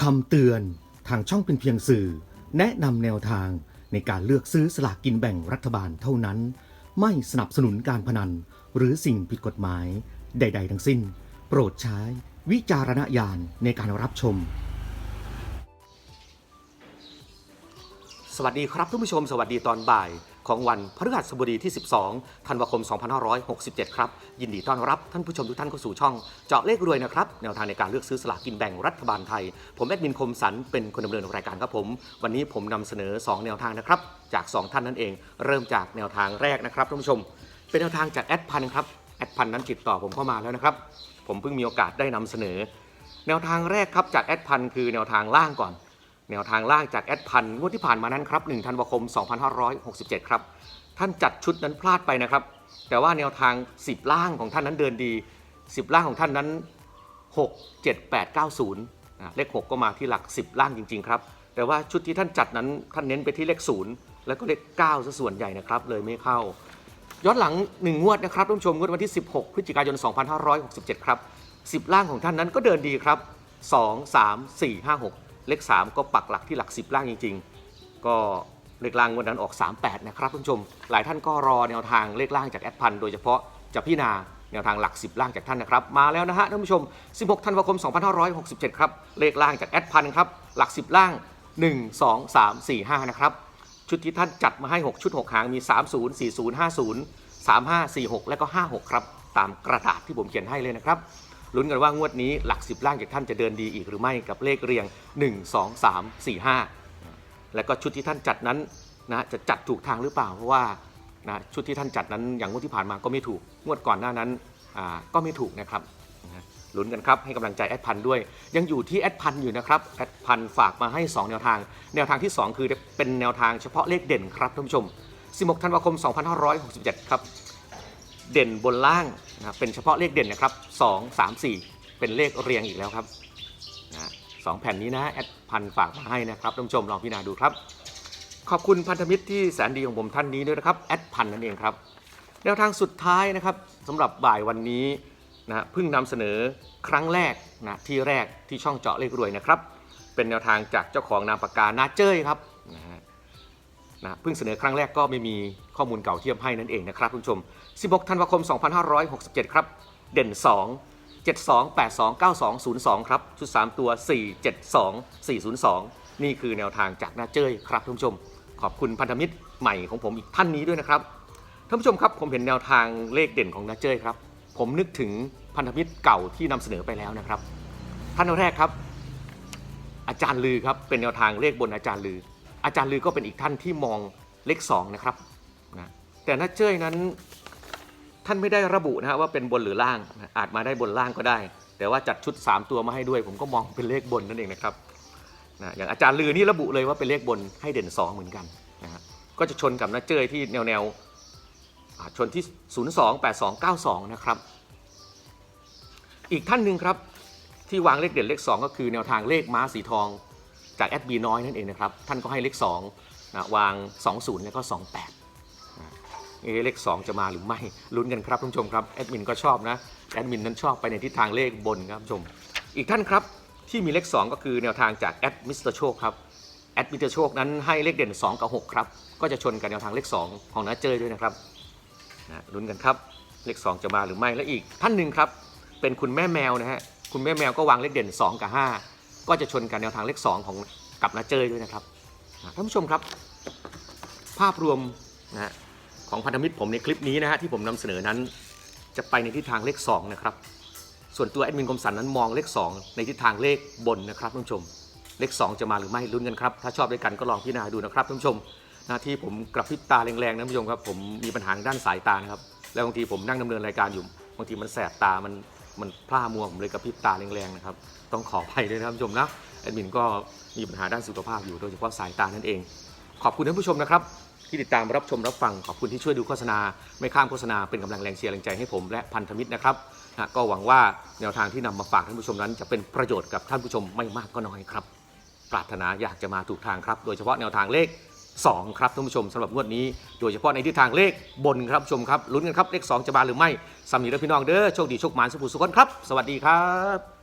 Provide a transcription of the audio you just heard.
คำเตือนทางช่องเป็นเพียงสื่อ แนะนำแนวทางในการเลือกซื้อสลากกินแบ่งรัฐบาลเท่านั้น ไม่สนับสนุนการพนัน หรือสิ่งผิดกฎหมาย ใด ๆ ทั้งสิ้น โปรดใช้วิจารณญาณในการรับชม สวัสดีครับท่านผู้ชมสวัสดีตอนบ่ายของวันพฤหัสบดีที่ 12 ธันวาคม 2567 ครับ ยินดีต้อนรับท่านผู้ชมทุกท่านเข้าสู่ช่อง เจาะเลขรวยนะครับ แนวทางในการเลือกซื้อสลากกินแบ่งรัฐบาลไทย ผมแอดมินคมสันเป็นคนดำเนินรายการครับผม วันนี้ผมนำเสนอ 2 แนวทางนะครับ จาก 2 ท่านนั่นเอง เริ่มจากแนวทางแรกนะครับท่านผู้ชม เป็นแนวทางจากแอดพันครับแอดพันนั้นติดต่อผมเข้ามาแล้วนะครับผมเพิ่งมีโอกาสได้นำเสนอ แนวทางแรกครับจากแอดพันคือแนวทางล่างก่อน แนวทางล่างจากแอดพันงวดที่ผ่านมานั้นครับ1ธันวาคม 2567 ครับ ท่านจัดชุดนั้นพลาดไปนะครับ แต่ว่าแนวทาง 10 ล่างของท่านนั้นเดินดี 10 ล่างของท่านนั้น 6 7 8 9 0นะเลข 6 ก็มาที่หลัก 10 ล่างจริง ๆ ครับ แต่ว่าชุดที่ท่านจัดนั้นท่านเน้นไปที่เลข 0 แล้วก็เลข9ซะส่วนใหญ่นะครับเลยไม่เข้า ย้อนหลัง 1 งวดนะครับท่านผู้ชมงวดวันที่ 16 พฤศจิกายน 2567 ครับ 10 ล่างของท่านนั้นก็เดินดีครับ 2 3 4 5 6 เลข 3 ก็ปักหลักที่หลัก 10 ล่างจริง ๆ ก็เลขล่างวันนั้นออก 38 นะครับท่านผู้ชม หลายท่านก็รอแนวทางเลขล่างจากแอดพันโดยเฉพาะจะพิจารณาแนวทางหลัก 10 ล่างจากท่านนะครับ มาแล้วนะฮะท่านผู้ชม 16 ธันวาคม 2567 ครับเลขล่างจากแอดพันครับหลัก 10 ล่าง 1 2 3 4 5 นะครับชุดที่ท่านจัดมาให้ 6 ชุด 6 หางมี 30 40 50 35 46 และก็ 56 ครับ ตามกระดาษที่ผมเขียนให้เลยนะครับ ลุ้นกันว่างวดนี้หลัก10ล่างจากท่านจะเดินดีอีกหรือไม่กับเลขเรียง 1 2 3 4 5 แล้วก็ชุดที่ท่านจัดนั้นนะจะจัดถูกทางหรือเปล่าเพราะว่านะชุดที่ท่านจัดนั้นอย่างงวดที่ผ่านมาก็ไม่ถูกงวดก่อนหน้านั้นอ่าก็ไม่ถูกนะครับนะลุ้นกันครับให้กำลังใจแอดพันด้วย ยังอยู่ที่แอดพันอยู่นะครับแอดพันฝากมาให้ 2 แนวทาง แนวทางที่ 2 คือเป็นแนวทางเฉพาะเลขเด่นครับท่านผู้ชม 16 ธันวาคม 2567 ครับ เด่นบนล่าง นะครับเป็นเฉพาะเลขเด่นนะครับ2 3 4 เป็นเลขเรียงอีกแล้วครับนะสองแผ่นนี้นะแอดพันฝากมาให้นะครับท่านผู้ชมลองพิจารณาดูครับ ขอบคุณพันธมิตรที่แสนดีของผมท่านนี้ด้วยนะครับแอดพันนั่นเองครับแนวทางสุดท้ายนะครับสำหรับบ่ายวันนี้นะเพิ่งนำเสนอครั้งแรกนะที่แรกที่ช่องเจาะเลขรวยนะครับเป็นแนวทางจากเจ้าของนามปากกานาเจ้ยครับ นะเพิ่งเสนอครั้งแรกก็ไม่มีข้อมูลเก่าเทียบให้นั่นเองนะครับคุณผู้ชม 16 ธันวาคม 2567 ครับ เด่น 2 72 82 92 02 ครับ ชุด 3 ตัว 472 402 นี่คือแนวทางจากหน้าเจ้ยครับท่านผู้ชม ขอบคุณพันธมิตรใหม่ของผมอีกท่านนี้ด้วยนะครับท่านผู้ชมครับผมเห็นแนวทางเลขเด่นของนาเจ้ยครับ ผมนึกถึงพันธมิตรเก่าที่นำเสนอไปแล้วนะครับ ท่านแรกครับ อาจารย์ลือครับเป็นแนวทางเลขบนอาจารย์ลือ อาจารย์ลือก็เป็นอีกท่านที่มองเลข2นะครับนะแต่น้าเจ้ยนั้นท่านไม่ได้ระบุนะฮะว่าเป็นบนหรือล่างนะอาจมาได้บนล่างก็ได้ แต่ว่าจัดชุด 3 ตัวมาให้ด้วย ผมก็มองเป็นเลขบนนั่นเองนะครับนะอย่างอาจารย์ลือนี่ระบุเลยว่าเป็นเลขบนให้เด่น 2 เหมือนกันนะฮะก็จะชนกับน้าเจ้ยที่แนวแนวๆอ่าชนที่ 02 82 92 นะครับ อีกท่านหนึ่งครับที่วางเลขเด่นเลข 2 ก็คือแนวทางเลขม้าสีทอง จากแอดบีน้อยนั่นเองนะครับ ท่านก็ให้เลข2นะวาง 20 แล้วก็ 28นะเอะเลข 2 จะมาหรือไม่ลุ้นกันครับท่านผู้ชมครับแอดมินก็ชอบนะแอดมินนั้นชอบไปในทิศทางเลขบนครับท่านผู้ชม อีกท่านครับที่มีเลข 2 ก็คือแนวทางจากแอดมิสเตอร์โชคครับแอดมิสเตอร์โชคนั้นให้เลขเด่น 2 กับ 6 ครับ ก็จะชนกับแนวทางเลข 2 ของน้าเจยด้วยนะครับนะลุ้นกันครับเลข 2 จะมาหรือไม่และอีกท่านหนึ่งครับเป็นคุณแม่แมวนะฮะคุณแม่แมวก็วางเลขเด่น 2 กับ 5 ก็จะชนกันแนวทางเลข 2 ของกับนาเจยด้วยนะครับท่านผู้ชมครับ ภาพรวมนะฮะของพันธมิตรผมในคลิปนี้นะฮะที่ผมนำเสนอนั้น จะไปในทิศทางเลข 2 นะครับ ส่วนตัวแอดมินคมสันนั้นมองเลข 2 ในทิศทางเลขบนนะครับท่านผู้ชม เลข 2 จะมาหรือไม่ลุ้นกันครับ ถ้าชอบด้วยกันก็ลองพิจารณาดูนะครับท่านผู้ชมหน้าที่ผมกระพริบตาแรงๆนะท่านผู้ชมครับผมมีปัญหาด้านสายตานะครับแล้วบางทีผมนั่งดำเนินรายการอยู่บางทีมันแสบตามัน มันพร่ามัวผมเลยกระพริบตาแรงๆนะครับ ต้องขออภัยด้วยนะครับท่านผู้ชมนะแอดมินก็มีปัญหาด้านสุขภาพอยู่โดยเฉพาะสายตานั่นเอง ขอบคุณท่านผู้ชมนะครับ ที่ติดตามรับชมรับฟังขอบคุณที่ช่วยดูโฆษณา ไม่ข้ามโฆษณาเป็นกำลังแรงเชียร์แรงใจให้ผมและพันธมิตรนะครับนะก็หวังว่าแนวทางที่นำมาฝากท่านผู้ชมนั้น จะเป็นประโยชน์กับท่านผู้ชมไม่มากก็น้อยครับปรารถนาอยากจะมาถูกทางครับ โดยเฉพาะแนวทางเลข 2 ครับท่านผู้ชมสำหรับงวดนี้ โดยเฉพาะในทิศทางเลขบนครับผู้ชมครับลุ้นกันครับเลข 2 จะมาหรือไม่สำนีและพี่น้องเด้อโชคดีโชคหมานสุขสุขคนครับ สวัสดีครับ